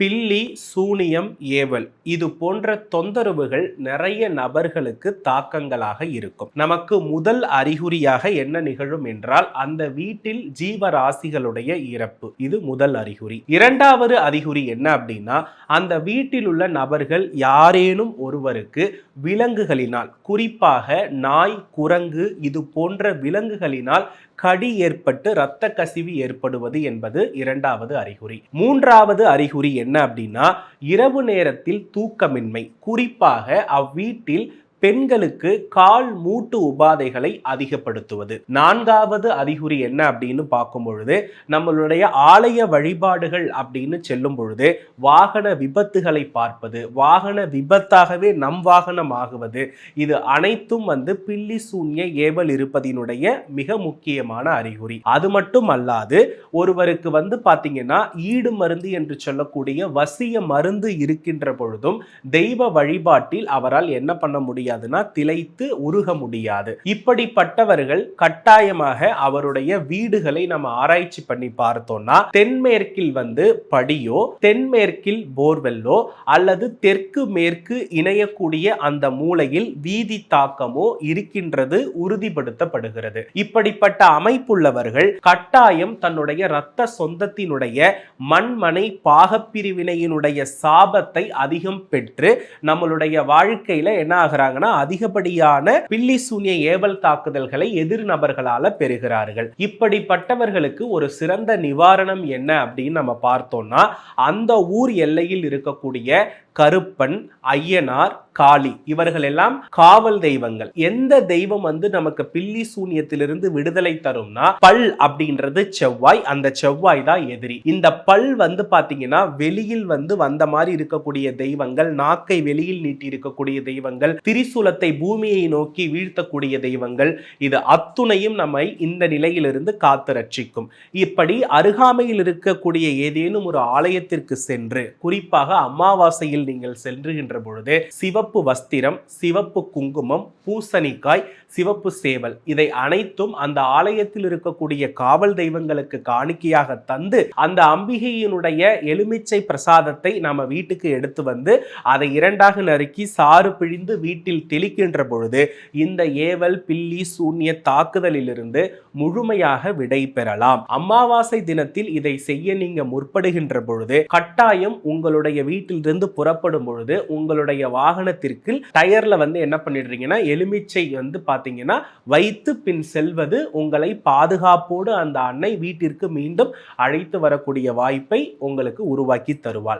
பில்லி சூனியம் ஏவல் இது போன்ற தொந்தரவுகள் நிறைய நபர்களுக்கு தாக்கங்களாக இருக்கும். நமக்கு முதல் அறிகுறியாக என்ன நிகழும் என்றால் அந்த வீட்டில் ஜீவராசிகளுடைய இறப்பு. இது முதல் அறிகுறி. இரண்டாவது அறிகுறி என்ன அப்படின்னா அந்த வீட்டில் உள்ள நபர்கள் யாரேனும் ஒருவருக்கு விலங்குகளினால் குறிப்பாக நாய் குரங்கு இது போன்ற விலங்குகளினால் கடி ஏற்பட்டு இரத்த கசிவு ஏற்படுவது என்பது இரண்டாவது அறிகுறி. மூன்றாவது அறிகுறி என்ன அப்படின்னா இரவு நேரத்தில் தூக்கமின்மை. குறிப்பாக அவ்வீட்டில் பெண்களுக்கு கால் மூட்டு உபாதைகளை அதிகப்படுத்துவது. நான்காவது அறிகுறி என்ன அப்படின்னு பார்க்கும் பொழுது நம்மளுடைய ஆலய வழிபாடுகள் அப்படின்னு செல்லும் பொழுது வாகன விபத்துகளை பார்ப்பது வாகன விபத்தாகவே நம் வாகனம் ஆகுவது இது அனைத்தும் வந்து பில்லி சூன்ய ஏவல் இருப்பதினுடைய மிக முக்கியமான அறிகுறி. அது மட்டும் அல்லாது ஒருவருக்கு வந்து பார்த்தீங்கன்னா ஈடு மருந்து என்று சொல்லக்கூடிய வசிய மருந்து இருக்கின்ற பொழுதும் தெய்வ வழிபாட்டில் அவரால் என்ன பண்ண முடியாது. முடியாதுன்னா திளைத்து உருக முடியாது. இப்படிப்பட்டவர்கள் கட்டாயமாக அவருடைய வீடுகளை நம்ம ஆராய்ச்சி பண்ணி பார்த்தோம்னா தென்மேற்கில் வந்து படியோ தென்மேற்கில் போர்வெல்லோ அல்லது தெற்கு மேற்கு இணையக்கூடிய அந்த மூலையில் வீதி தாக்கமோ இருக்கின்றது உறுதிப்படுத்தப்படுகிறது. இப்படிப்பட்ட அமைப்புள்ளவர்கள் கட்டாயம் தன்னுடைய இரத்த சொந்தத்தினுடைய மண்மனை பாகப்பிரிவினையினுடைய சாபத்தை அதிகம் பெற்று நம்மளுடைய வாழ்க்கையில என்ன ஆகிறாங்க? ஆகுறாங்கன்னா அதிகப்படியான பில்லி சூன்ய ஏவல் தாக்குதல்களை எதிர் நபர்களால பெறுகிறார்கள். இப்படிப்பட்டவர்களுக்கு ஒரு சிறந்த நிவாரணம் என்ன அப்படின்னு நம்ம பார்த்தோம்னா அந்த ஊர் எல்லையில் இருக்கக்கூடிய கருப்பன் ஐயனார் காளி. இவர்கள் எல்லாம் காவல் தெய்வங்கள். எந்த தெய்வம் வந்து நமக்கு பில்லி சூன்யத்திலிருந்து விடுதலை தரும்னா பல் அப்படின்றது செவ்வாய். அந்த செவ்வாய் தான் எதிரி. இந்த பல் வந்து பாத்தீங்கன்னா வெளியில் வந்து வந்த மாதிரி இருக்கக்கூடிய தெய்வங்கள் நாக்கை வெளியில் நீட்டி இருக்கக்கூடிய தெய்வங்கள் திரிசூலத்தை பூமியை நோக்கி வீழ்த்தக்கூடிய தெய்வங்கள். இது அத்துணையும் நம்மை இந்த நிலையிலிருந்து காத்து ரட்சிக்கும். இப்படி அருகாமையில் இருக்கக்கூடிய ஏதேனும் ஒரு ஆலயத்திற்கு சென்று குறிப்பாக அமாவாசையில் நீங்கள் சென்றுகின்ற பொழுது சிவ சிவப்பு வஸ்திரம் சிவப்பு குங்குமம் பூசணிக்காய் சிவப்பு சேவல். இதை அனைத்தும் அந்த ஆலயத்தில் இருக்கக்கூடிய காவல் தெய்வங்களுக்கு காணிக்கையாக தந்து அந்த அம்பிகையினுடைய எலுமிச்சை பிரசாதத்தை நம்ம வீட்டுக்கு எடுத்து வந்து அதை இரண்டாக நறுக்கி சாறு பிழிந்து வீட்டில் தெளிக்கின்ற பொழுது இந்த ஏவல் பில்லி சூன்ய தாக்குதலிலிருந்து முழுமையாக விடை பெறலாம். அமாவாசை தினத்தில் இதை செய்ய நீங்க முற்படுகின்ற பொழுது கட்டாயம் உங்களுடைய வீட்டிலிருந்து புறப்படும் பொழுது உங்களுடைய வாகன வாகனத்திற்கு டயர்ல வந்து என்ன பண்ணிடுறீங்கன்னா எலுமிச்சை வந்து பாத்தீங்கன்னா வைத்து பின் செல்வது உங்களை பாதுகாப்போடு அந்த அன்னை வீட்டிற்கு மீண்டும் அழைத்து வரக்கூடிய வாய்ப்பை உங்களுக்கு உருவாக்கி தருவாள்.